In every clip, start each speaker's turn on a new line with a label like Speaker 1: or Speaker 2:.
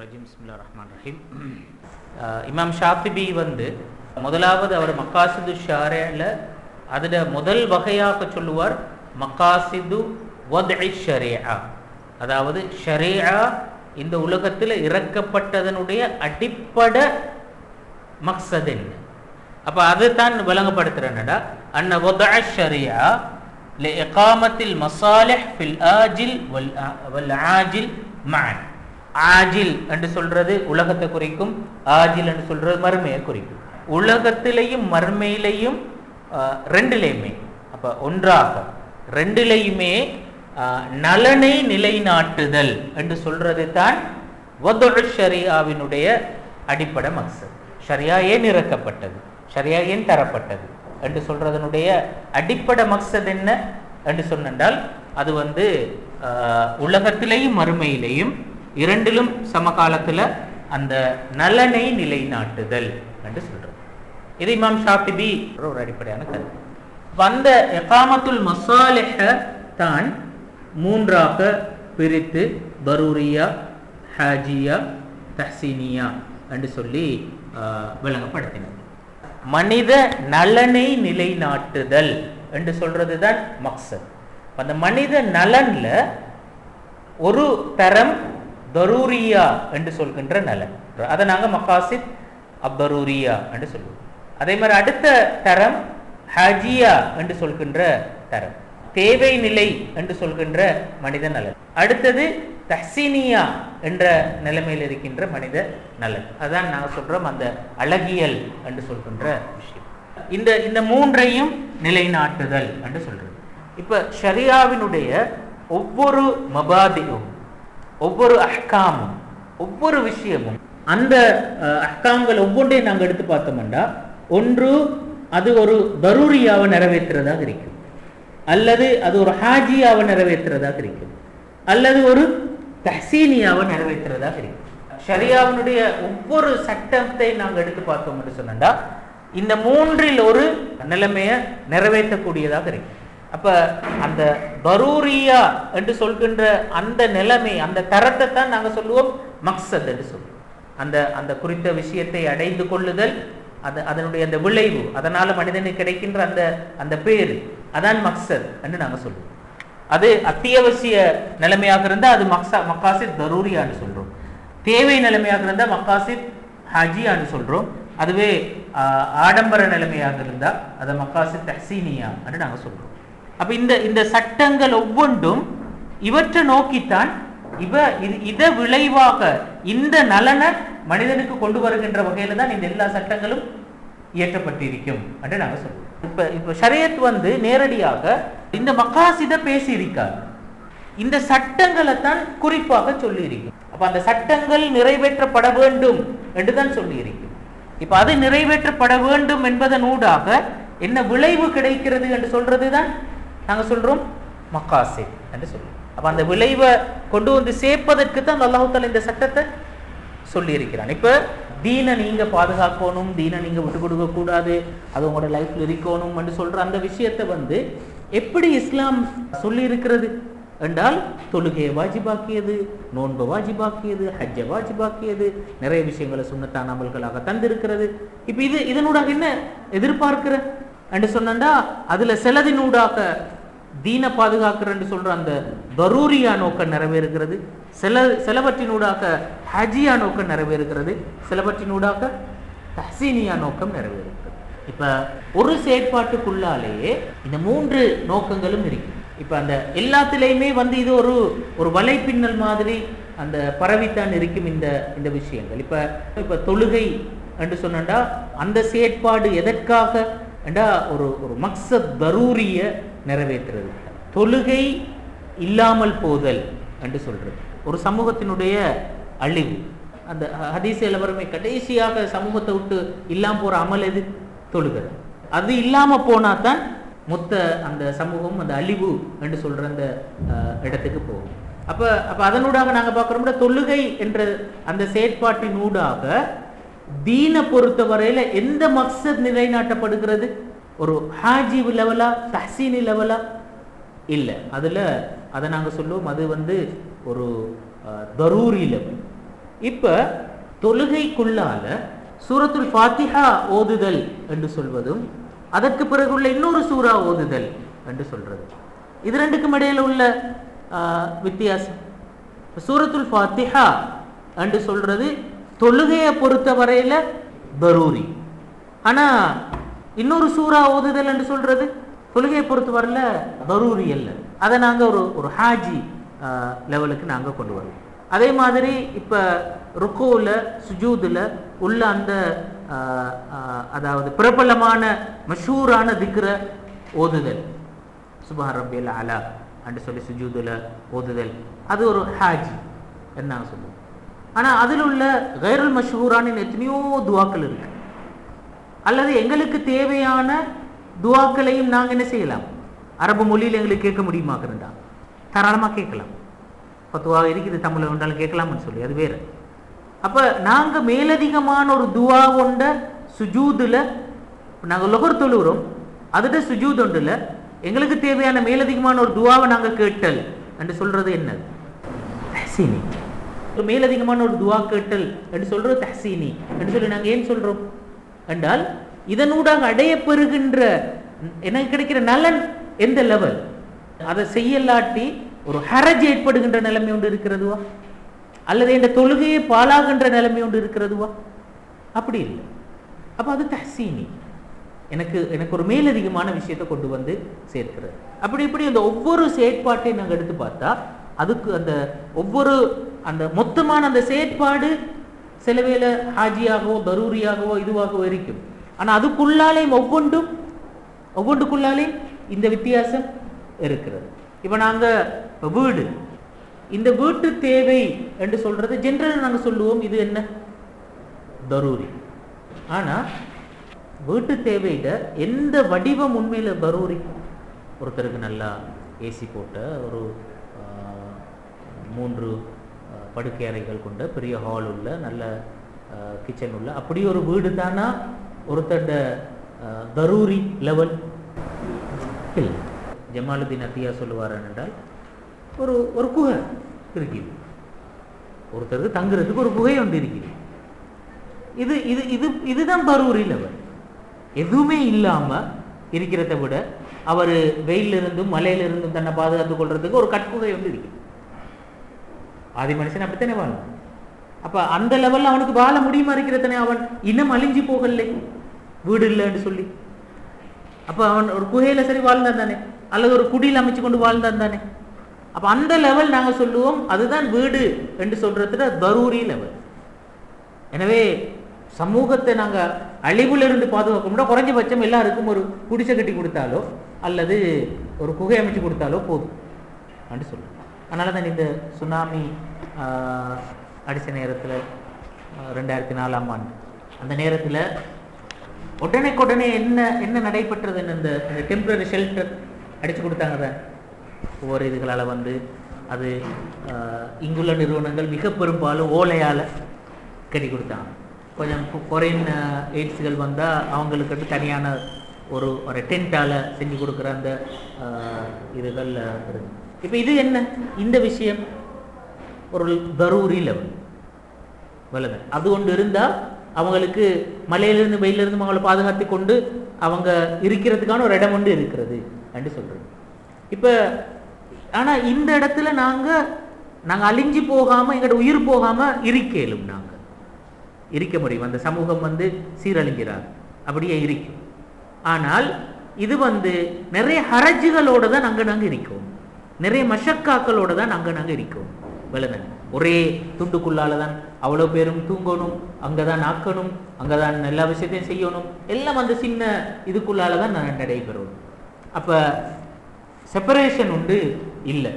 Speaker 1: Regime பிஸ்மில்லா ரஹ்மான் ரஹீம் இமாம் ஷாஃபிபி வந்து முதலாவது அவர் மக்காசிது ஷாரேல அதில் முதல் வகையாக சொல்லுவார் மக்காசிது வத்இ ஷரீஆ அதாவது ஷரீஆ இந்த உலகத்தில் இறக்கப்பட்டதனுடைய அடிப்படை மக்சத் என்ன அப்போ அதை தான் விளங்கப்படுத்துறேன்டா அன்ன வதஅ ஷரீஆ لإقامة المصالح في الآجل والعاجل معا ஆஜில் என்று சொல்றது உலகத்தை குறிக்கும் ஆஜில் என்று சொல்றது மறுமையை குறிக்கும். உலகத்திலையும் மறுமையிலையும் ரெண்டிலையுமே. அப்ப ஒன்றாக ரெண்டிலையுமே நலனை நிலைநாட்டுதல் என்று சொல்றது தான் ஷரியாவினுடைய அடிப்படை மக்சத். ஷரியா ஏன் இறக்கப்பட்டது? ஷரியா ஏன் தரப்பட்டது? என்று சொல்றதனுடைய அடிப்படை மக்சத் என்ன? என்று சொன்னால் அது வந்து உலகத்திலேயும் மறுமையிலையும் இரண்டிலும் சமகாலத்தில் அந்த நலனை நிலைநாட்டுதல் என்று சொல்றோம். இது இமாம் ஷாஃபிபி ஒரு அடிப்படையான கருத்து. வந்த எகாமத்துல் மசாலிஹ தான் மூன்றாக பிரித்து பரூரியா ஹாஜியா தஹ்சீனியா என்று சொல்லி விளங்கப்படுத்தினார். மனித நலனை நிலைநாட்டுதல் என்று சொல்றது தான் மக்சத். அந்த மனித நலன்ல ஒரு தரம் தரூரியா என்று சொல்கின்ற நலன் அதை நாங்கள் மக்காசித் அப்தரூரியா என்று சொல்லுவோம். அதே மாதிரி அடுத்த தரம் ஹஜியா என்று சொல்கின்ற தரம். தேவை நிலை என்று சொல்கின்ற மனித நலன். அடுத்தது தஹ்சீனியா என்ற நிலைமையில் இருக்கின்ற மனித நலன். அதான் நாங்கள் சொல்றோம் அந்த அழகியல் என்று சொல்கின்ற விஷயம். இந்த இந்த மூன்றையும் நிலைநாட்டுதல் என்று சொல்றது. இப்ப ஷரியாவினுடைய ஒவ்வொரு மபாதியும் ஒவ்வொரு அஹ்காமும் ஒவ்வொரு விஷயமும் அந்த அஹ்காம்கள் ஒவ்வொன்றையும் நாங்கள் எடுத்து பார்த்தோம்னா ஒன்று அது ஒரு தரூரியாவை நிறைவேற்றுறதாக இருக்கும். அல்லது அது ஒரு ஹாஜியாவை நிறைவேற்றுறதாக இருக்கும். அல்லது ஒரு தஹசீனியாவை நிறைவேற்றுறதாக இருக்கும். ஷரியாவினுடைய ஒவ்வொரு சட்டத்தை நாங்கள் எடுத்து பார்த்தோம் என்று சொன்னா இந்த மூன்றில் ஒரு நிலைமையை நிறைவேற்றக்கூடியதாக இருக்கும். அப்ப அந்த பரூரியா என்று சொல்கின்ற அந்த நிலைமை அந்த தரத்தை தான் நாங்கள் சொல்லுவோம் மக்சத் என்று சொல்லுவோம். அந்த அந்த குறித்த விஷயத்தை அடைந்து கொள்ளுதல் அது அதனுடைய அந்த விளைவு அதனால மனிதனுக்கு கிடைக்கின்ற அந்த அந்த பேரு அதான் மக்சத் என்று நாங்கள் சொல்லுவோம். அது அத்தியாவசிய நிலைமையாக இருந்தால் அது மக்சா மக்காசித் தரூரியான்னு சொல்றோம். தேவை நிலைமையாக இருந்தால் மக்காசித் ஹஜியான்னு சொல்றோம். அதுவே ஆடம்பர நிலைமையாக இருந்தால் அதை மக்காசித் தஹ்சீனியா என்று நாங்கள் சொல்றோம். அப்ப இந்த இந்த சட்டங்கள் ஒவ்வொன்றும் இவற்றை நோக்கித்தான் இவ இத விளைவாக இந்த நலனை மனிதனுக்கு கொண்டு வருகின்ற வகையில தான் இந்த எல்லா சட்டங்களும் இயற்றப்பட்டிருக்கும் அப்படின்னு நாங்க சொல்லுவோம் இப்ப இப்ப ஷரியத் வந்து நேரடியாக இந்த மகாசித பேசியிருக்கார். இந்த சட்டங்களை தான் குறிப்பாக சொல்லியிருக்கும். அப்ப அந்த சட்டங்கள் நிறைவேற்றப்பட வேண்டும் என்று தான் சொல்லி இப்ப அது நிறைவேற்றப்பட வேண்டும் என்பதன் ஊடாக என்ன விளைவு கிடைக்கிறது என்று சொல்றதுதான் நாங்கள் சொல்கிறோம் மக்காசே என்று சொல்றோம் அப்போ அந்த விளைவை கொண்டு வந்து சேர்ப்பதற்கு தான் அல்லாஹால இந்த சட்டத்தை சொல்லி இருக்கிறான் இப்ப தீனை நீங்கள் பாதுகாக்கணும் தீனை நீங்கள் விட்டு கொடுக்க கூடாது அது உங்களோட லைஃப்பில் இருக்கணும் என்று சொல்கிற அந்த விஷயத்தை வந்து எப்படி இஸ்லாம் சொல்லி இருக்கிறது என்றால் தொழுகையை வாஜிபாக்கியது நோன்பை வாஜிபாக்கியது ஹஜ்ஜை வாஜிபாக்கியது நிறைய விஷயங்களை சுண்ணத்தான அமல்களாக தந்திருக்கிறது. இப்போ இது இதனூடாக என்ன எதிர்பார்க்கிற? என்று சொன்னா அதில் சிலதினூடாக தீனை பாதுகாக்கிறேன்னு சொல்ற அந்த பரூரியா நோக்கம் நிறைவேறுகிறது. சில சிலவற்றினூடாக ஹஜியா நோக்கம் நிறைவேறுகிறது. சிலவற்றினூடாக தஹசீனியா நோக்கம் நிறைவேறுகிறது. இப்ப ஒரு செயற்பாட்டுக்குள்ளாலேயே இந்த மூன்று நோக்கங்களும் இருக்கு. இப்ப அந்த எல்லாத்திலையுமே வந்து இது ஒரு ஒரு வலைப்பின்னல் மாதிரி அந்த பரவித்தான் இருக்கும் இந்த இந்த விஷயங்கள். இப்ப இப்ப தொழுகை என்று சொன்னா அந்த செயற்பாடு எதற்காக என்றா ஒரு ஒரு மக்சத் தரூரிய நிறைவேற்றுறது? தொழுகை இல்லாமல் போதல் என்று சொல்றது. ஒரு சமூகத்தினுடைய அழிவு. அந்த ஹதீஸ் எல்லாருமே கடைசியாக சமூகத்தை விட்டு இல்லாம போற அமல் எது? தொழுகிறது அது இல்லாம போனா தான் மொத்த அந்த சமூகம் அந்த அழிவு என்று சொல்ற அந்த இடத்துக்கு போகும். அப்ப அப்ப அதனூடாக நாங்க பார்க்கிறோம்னா தொழுகை என்ற அந்த செயற்பாட்டினூடாக தீனை பொறுத்தவரையில் எந்த மக்சத் நிலைநாட்டப்படுகிறது? ஒரு ஹாஜி லெவலா தஹசீனி லெவலா? இல்லை. அதில் அதை நாங்கள் சொல்லுவோம். அது வந்து ஒரு தரூரி லெவல். இப்ப தொழுகைக்குள்ளால சூரத்துல் ஃபாத்திஹா ஓதுதல் என்று சொல்வதும் அதற்கு பிறகு உள்ள இன்னொரு சூரா ஓதுதல் என்று சொல்றது. இது ரெண்டுக்கும் இடையில உள்ள வித்தியாசம். சூரத்துல் ஃபாத்திஹா என்று சொல்றது தொழுகையை பொறுத்த வரையில் பரூரி ஆனால் இன்னொரு சூறா ஓதுதல் என்று சொல்கிறது தொழுகையை பொறுத்த வரையில பரூரி அல்ல. அதை நாங்கள் ஒரு ஒரு ஹாஜி லெவலுக்கு நாங்கள் கொண்டு வருவோம். அதே மாதிரி இப்போ ருக்கோவில் சுஜூதில் உள்ள அந்த அதாவது பிரபலமான மஷூரான திக்ர ஓதுதல். சுபஹான் ரப்பியல் அலா என்று சொல்லி சுஜூதில் ஓதுதல். அது ஒரு ஹாஜி என்ன சொல்லுவோம். ஆனால் அதில் உள்ள கைரல் மஷூரான எத்தனையோ துவாக்கள் இருக்கு. அல்லது எங்களுக்கு தேவையான துவாக்களையும் நாங்கள் என்ன செய்யலாம்? அரபு மொழியில் எங்களுக்கு கேட்க முடியுமாக்கிறதா தாராளமாக கேட்கலாம். பத்துவா இருக்குது தமிழில் வந்தாலும் கேட்கலாம்னு சொல்லி அது வேறு. அப்போ நாங்கள் மேலதிகமான ஒரு துவா கொண்ட சுஜூதில் நாங்கள் லொகர் தொழுகிறோம். அதுட சுஜூத் ஒன்றுல எங்களுக்கு தேவையான மேலதிகமான ஒரு துவாவை நாங்கள் கேட்டல். என்று சொல்றது என்னது தஹ்சீனி ஒரு மேலதிகமான ஒரு துவா கேட்டல் என்று சொல்றோம் தஹசீனி. என்று சொல்லி நாங்கள் ஏன் சொல்றோம்? என்றால் இதனூடாக அடையப்பெறுகின்ற எனக்கு கிடைக்கிற நலன் எந்த லெவல் அதை செய்யலாட்டி ஒரு ஹரஜ் ஏற்படுகின்ற நிலைமை ஒன்று இருக்கிறதுவா? அல்லது இந்த தொழுகையை பாழாகின்ற நிலைமை ஒன்று இருக்கிறதுவா? அப்படி இல்லை. அப்ப அது தஹசீனி. எனக்கு எனக்கு ஒரு மேலதிகமான விஷயத்தை கொண்டு வந்து சேர்க்கிறது. அப்படி இப்படி அந்த ஒவ்வொரு செயற்பாட்டையும் நாங்கள் எடுத்து பார்த்தா அதுக்கு அந்த ஒவ்வொரு அந்த மொத்தமான அந்த செயற்பாடு சில வேலை ஹாஜியாகவோ தரூரியாகவோ இதுவாகவோ இருக்கும். ஆனால் அதுக்குள்ளாலேயும் ஒவ்வொன்றும் ஒவ்வொன்றுக்குள்ளாலேயும் இந்த வித்தியாசம் இருக்கிறது. இப்போ நாங்கள் வீடு. இந்த வீட்டு தேவை என்று சொல்றது ஜென்ரல் நாங்கள் சொல்லுவோம். இது என்ன? தரூரி. ஆனால் வீட்டு தேவையிட எந்த வடிவம் உண்மையில் தரூரி? ஒருத்தருக்கு நல்லா ஏசி போட்ட ஒரு மூன்று படுக்கை அறைகள் கொண்ட பெரிய ஹால் உள்ள நல்ல கிச்சன் உள்ள. அப்படி ஒரு வீடு தானா ஒருத்தட தரூரி லெவல் இல்லை. ஜமாலுதீன் அத்தியா சொல்லுவார் என்றால் ஒரு ஒரு குகை இருக்குது ஒருத்தருக்கு தங்குறதுக்கு ஒரு குகை ஒன்று இருக்குது இது இது இது இதுதான் பரூரி லெவல் எதுவுமே இல்லாமல் இருக்கிறத விட அவர் வெயிலிருந்தும் இருந்தும் தன்னை பாதுகாத்துக் கொள்றதுக்கு ஒரு கட்குகை வந்து இருக்குது ஆதி மனுஷன் அப்படித்தானே வாழும் அப்ப அந்த லெவல்ல அவனுக்கு வாழ முடியுமா இருக்கிறதானே அவன் இன்னும் அழிஞ்சு போகலை. வீடு இல்லைன்னு சொல்லி. அப்ப அவன் ஒரு குகையில சரி வாழ்ந்தான் தானே? அல்லது ஒரு குடியில் அமைச்சு கொண்டு வாழ்ந்தான் தானே? அப்ப அந்த லெவல் நாங்க சொல்லுவோம் அதுதான் வீடு என்று சொல்றதுல தரூரி லெவல் எனவே சமூகத்தை நாங்க அழிவுல இருந்து பாதுகாக்க முடியும் குறைஞ்சபட்சம் எல்லாருக்கும் ஒரு குடிசை கட்டி கொடுத்தாலோ அல்லது ஒரு குகை அமைச்சு கொடுத்தாலோ போதும். அப்படின்னு சொல்லுவோம். அதனால தான் இந்த சுனாமி அடித்த நேரத்தில் ரெண்டாயிரத்தி நாலாம் ஆண்டு. அந்த நேரத்தில் உடனே என்ன என்ன நடைபெற்றதுன்னு இந்த டெம்பரரி ஷெல்டர் அடித்து கொடுத்தாங்க தான் ஒவ்வொரு இதுகளால் வந்து அது இங்குள்ள நிறுவனங்கள் மிக பெரும்பாலும் ஓலையால் கட்டி கொடுத்தாங்க. கொஞ்சம் கொரியன் எய்ட்ஸுகள் வந்தால் அவங்களுக்கு வந்து தனியான ஒரு ஒரு டென்ட்டால் செஞ்சு கொடுக்குற அந்த இதுகள் இருக்குது இப்போ இது என்ன? இந்த விஷயம் ஒரு தரூரி லெவல் வல்லது அது ஒன்று இருந்தால் அவங்களுக்கு மலையிலிருந்து வெயிலிருந்து அவங்களை பாதுகாத்து கொண்டு அவங்க இருக்கிறதுக்கான ஒரு இடம் ஒன்று இருக்கிறது அப்படின்னு சொல்கிறோம் இப்போ ஆனா இந்த இடத்துல நாங்க நாங்க அழிஞ்சு போகாம எங்களோட உயிர் போகாம இருக்கேலும் நாங்க. இருக்க முடியும். அந்த சமூகம் வந்து சீரழிஞ்சிடாது. அப்படியே இருக்கும். ஆனால் இது வந்து நிறைய ஹரஜுகளோட தான் நாங்க நாங்க இருக்கோம். நிறைய மஷக்காக்களோட தான் அங்கே நாங்கள் இருக்கோம். விளதன் ஒரே துண்டுக்குள்ளால தான் அவ்வளோ பேரும் தூங்கணும் அங்கதான் ஆக்கணும் அங்கதான் எல்லா விஷயத்தையும் செய்யணும். எல்லாம் அந்த சின்ன இதுக்குள்ளால தான் நான் நடைபெறும். அப்போ செப்பரேஷன் உண்டு? இல்லை.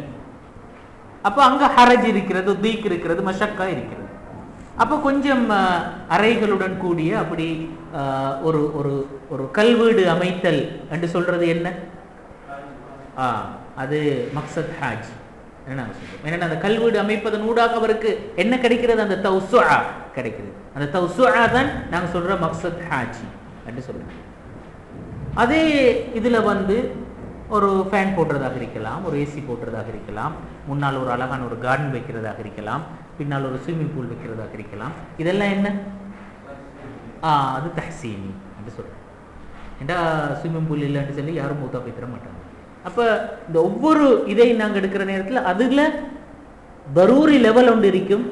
Speaker 1: அப்போ அங்கே ஹரஜ் இருக்கிறது தீக் இருக்கிறது மஷக்கா இருக்கிறது. அப்போ கொஞ்சம் அறைகளுடன் கூடிய அப்படி ஒரு ஒரு ஒரு கல்வீடு அமைத்தல் என்று சொல்றது என்ன? ஆ. அது மக்சத் ஹாஜ். என்ன என்னென்ன அந்த கல்வீடு அமைப்பதன் ஊடாக அவருக்கு என்ன கிடைக்கிறது? அந்த தௌசுஆ கிடைக்கிறது. அந்த தௌசுஆ தான் நாங்கள் சொல்கிற மக்சத் ஹாஜி அப்படின்னு சொல்லுவோம் அதே இதில் வந்து ஒரு ஃபேன் போடுறதாக இருக்கலாம் ஒரு ஏசி போடுறதாக இருக்கலாம் முன்னால் ஒரு அழகான ஒரு கார்டன் வைக்கிறதாக இருக்கலாம் பின்னால் ஒரு ஸ்விம்மிங் பூல் வைக்கிறதாக இருக்கலாம். இதெல்லாம் என்ன? ஆ அது தஹசீனி அப்படின்னு சொல்கிறேன் ஏண்டா ஸ்விம்மிங் பூல் இல்லைன்னு சொல்லி யாரும் மூத்தா போய்த்திர மாட்டாங்க அப்போ இந்த ஒவ்வொரு இதை நாங்கள் எடுக்கிற நேரத்தில் அதில் தரூரி லெவல் ஒன்று இருக்கும்.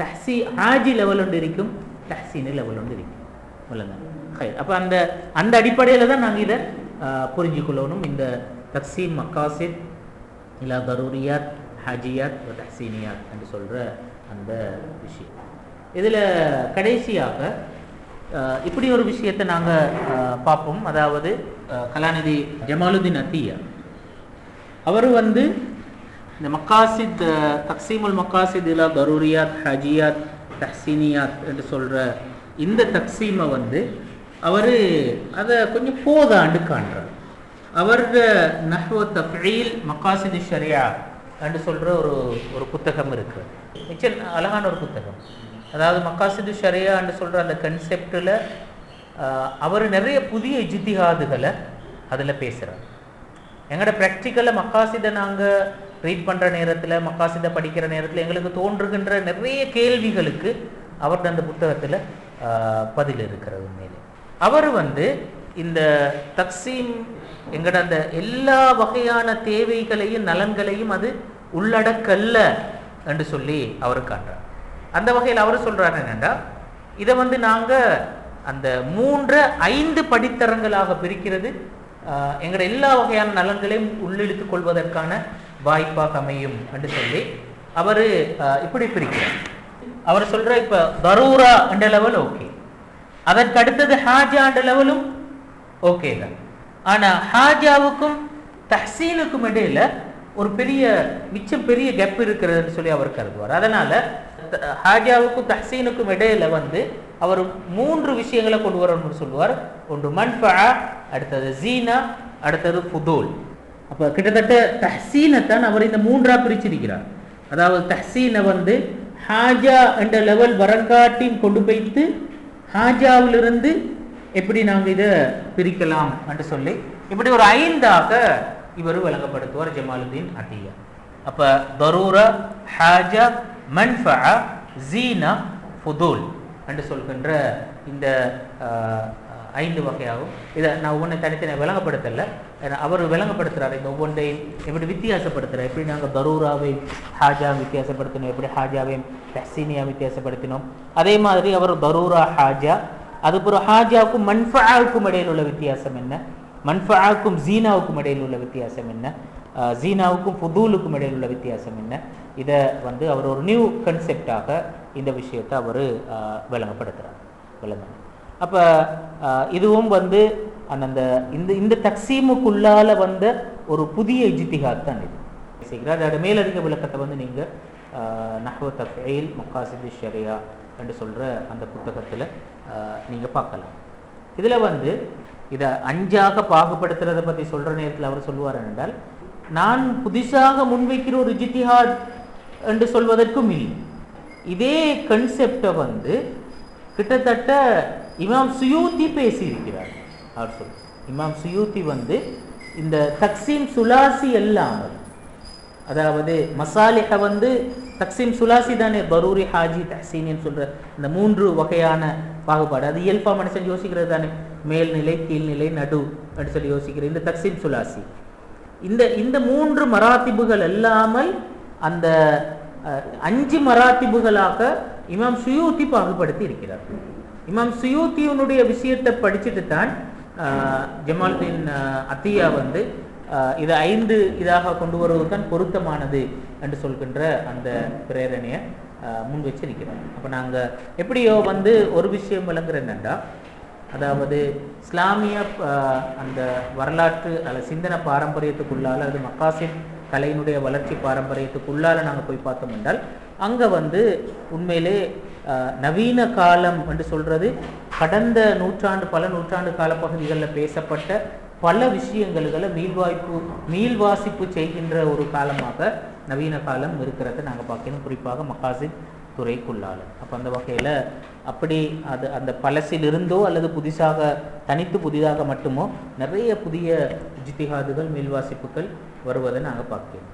Speaker 1: தஹசி ஹாஜி லெவல் ஒன்று இருக்கும். தஹசீனி லெவல் ஒன்று இருக்கும். ஹை. அப்போ அந்த அந்த அடிப்படையில் தான் நாங்கள் இதை புரிஞ்சுக்கொள்ளணும். இந்த தக்சீம் மக்காசித் இல்லா தரூரியாத் ஹாஜியாத் தஹசீனியாத் என்று சொல்கிற அந்த விஷயம். இதில் கடைசியாக இப்படி ஒரு விஷயத்தை நாங்கள் பார்ப்போம். அதாவது கலாநிதி ஜமாலுதீன் அத்தியா அவர் வந்து இந்த மக்காசித் தக்சீமுல் மக்காசித் இலா தரூரியாத் ஹஜியாத் தஹ்சீனியாத் என்று சொல்கிற இந்த தக்சீமை வந்து அவர் அதை கொஞ்சம் போதாண்டு காண்றார். அவரோட நஹ்வ தஃபீல் மக்காசித் ஷரியா என்று சொல்கிற ஒரு ஒரு புத்தகம் இருக்கு மிச்சம் அழகான ஒரு புத்தகம். அதாவது மக்காசிது ஷரியா என்று சொல்கிற அந்த கன்செப்டில் அவர் நிறைய புதிய இஜித்திஹாதுகளை அதில் பேசுகிறார் எங்களோட ப்ராக்டிக்கலில் மக்காசிதை நாங்கள் ரீட் பண்ணுற நேரத்தில் மக்காசிதை படிக்கிற நேரத்தில் எங்களுக்கு தோன்றுகின்ற நிறைய கேள்விகளுக்கு அவர்கிட்ட அந்த புத்தகத்தில் பதில் இருக்கிறது உண்மையிலே. அவர் வந்து இந்த தக்சீம் எங்கட அந்த எல்லா வகையான தேவைகளையும் நலன்களையும் அது உள்ளடக்கல்ல என்று சொல்லி அவர் காட்டுறார். அந்த வகையில் அவர் சொல்கிறார் என்னென்னா இதை வந்து நாங்கள் அந்த மூன்று ஐந்து படித்தரங்களாக பிரிக்கிறது எங்களோட எங்கட எல்லா வகையான நலன்களையும் உள்ளிழுத்துக் கொள்வதற்கான வாய்ப்பாக அமையும் என்று சொல்லி அவர் இப்படி பிரிக்கிறார். அவர் சொல்ற இப்ப தரூரா என்ற லெவல் ஓகே அதற்கு அடுத்தது ஹாஜா என்ற லெவலும் ஓகே தான். ஆனா ஹாஜாவுக்கும் தஹ்சீனுக்கும் இடையில ஒரு பெரிய மிச்சம் பெரிய கெப் இருக்கிறதுன்னு சொல்லி அவர் கருதுவார். அதனால த- ஹாஜாவுக்கும் தஹசீனுக்கும் இடையில வந்து அவர் மூன்று விஷயங்களை கொண்டு வரணும்னு சொல்லுவார். ஒன்று மண்பா அடுத்தது ஜீனா அடுத்தது புதூல் அப்ப கிட்டத்தட்ட தஹ்சீனைத்தான் அவர் இந்த மூன்றா பிரிச்சிருக்கிறார். அதாவது தஹசீனை வந்து ஹாஜா என்ற லெவல் வரங்காட்டியும் கொண்டு போய்த்து ஹாஜாவிலிருந்து எப்படி நாங்கள் இதை பிரிக்கலாம் என்று சொல்லி இப்படி ஒரு ஐந்தாக இவர் விளங்கப்படுத்துவார் ஜமாலுதீன் அத்தியா. அப்ப தரூரா ஹாஜா மன்ஃபா ஜீனா ஃபுதூல் என்று சொல்கின்ற இந்த ஐந்து வகையாகும். இதை நான் ஒவ்வொன்றை தனித்தனியாக விளங்கப்படுத்தல. ஏன்னா அவர் விளங்கப்படுத்துறாரு இந்த ஒவ்வொன்றையும் எப்படி வித்தியாசப்படுத்துறாரு. எப்படி நாங்கள் தரூராவையும் ஹாஜா வித்தியாசப்படுத்தினோம் எப்படி ஹாஜாவையும் தஹ்சீனியா வித்தியாசப்படுத்தினோம். அதே மாதிரி அவர் தரூரா ஹாஜா அதுபோல் ஹாஜாவுக்கும் மன்ஃபாவுக்கும் இடையில் உள்ள வித்தியாசம் என்ன? மன்ஃபாவுக்கும் ஜீனாவுக்கும் இடையில் உள்ள வித்தியாசம் என்ன? ஜீனாவுக்கும் ஃபுதூலுக்கும் இடையில் உள்ள வித்தியாசம் என்ன? இதை வந்து அவர் ஒரு நியூ கன்செப்டாக இந்த விஷயத்தை அவர் விளங்கப்படுத்துகிறார் விளங்க அப்போ இதுவும் வந்து அந்த இந்த இந்த தக்சீமுக்குள்ளால் வந்த ஒரு புதிய இஜித்திகாத் தான் இது. செய்கிறார் அதோட மேலதிக விளக்கத்தை வந்து நீங்கள் நஹ்வ தஃபீல் முக்காசிது ஷரியா என்று சொல்கிற அந்த புத்தகத்தில் நீங்கள் பார்க்கலாம். இதில் வந்து இதை அஞ்சாக பாகுபடுத்துறதை பற்றி சொல்கிற நேரத்தில் அவர் சொல்லுவார் என்றால் நான் புதுசாக முன்வைக்கிற ஒரு ஜித்திஹாத் என்று சொல்வதற்கும் இல்லை. இதே கன்செப்டை வந்து கிட்டத்தட்ட இமாம் சுயூத்தி பேசியிருக்கிறார். அவர் சொல் இமாம் சுயூத்தி வந்து இந்த தக்சீம் சுலாசி இல்லாமல் அதாவது மசாலிகை வந்து தக்சீம் சுலாசி தானே? பரூரி ஹாஜி தஹசீனின்னு சொல்ற இந்த மூன்று வகையான பாகுபாடு. அது இயல்பா மனுஷன் யோசிக்கிறது தானே? மேல்நிலை கீழ்நிலை நடு அப்படின்னு சொல்லி யோசிக்கிற இந்த தக்சீம் சுலாசி. இந்த இந்த மூன்று மராத்திபுகள் அல்லாமல் அந்த அஞ்சு மராத்திபுகளாக இமாம் சுயூத்தி பாகுபடுத்தி இருக்கிறார். இமாம் சுயூத்தியினுடைய விஷயத்தை படிச்சுட்டு தான் அஹ், ஜமாலுதீன் அத்தியா வந்து இதை ஐந்து இதாக கொண்டு வருவது தான் பொருத்தமானது. என்று சொல்கின்ற அந்த பிரேரணையை முன் முன் வச்சிருக்கிறோம் அப்போ நாங்கள் எப்படியோ வந்து ஒரு விஷயம் விளங்குற அதாவது இஸ்லாமிய அந்த வரலாற்று அல்ல சிந்தனை பாரம்பரியத்துக்குள்ளால அது மக்காசின் கலையினுடைய வளர்ச்சி பாரம்பரியத்துக்குள்ளால் நாங்கள் போய் பார்த்தோம் என்றால் அங்கே வந்து உண்மையிலே நவீன காலம் என்று சொல்கிறது கடந்த நூற்றாண்டு பல நூற்றாண்டு காலப்பகுதிகளில் பேசப்பட்ட பல விஷயங்களை மீள்வாய்ப்பு மீள்வாசிப்பு செய்கின்ற ஒரு காலமாக நவீன காலம் இருக்கிறத நாங்கள் பார்க்கணும். குறிப்பாக மக்காசித் துறைக்குள்ளால். அப்போ அந்த வகையில் அப்படி அது அந்த பழசிலிருந்தோ அல்லது புதிசாக தனித்து புதிதாக மட்டுமோ நிறைய புதிய ஜித்திஹாதுகள் மேல்வாசிப்புகள் வருவதை நாங்கள் பார்க்கிறோம்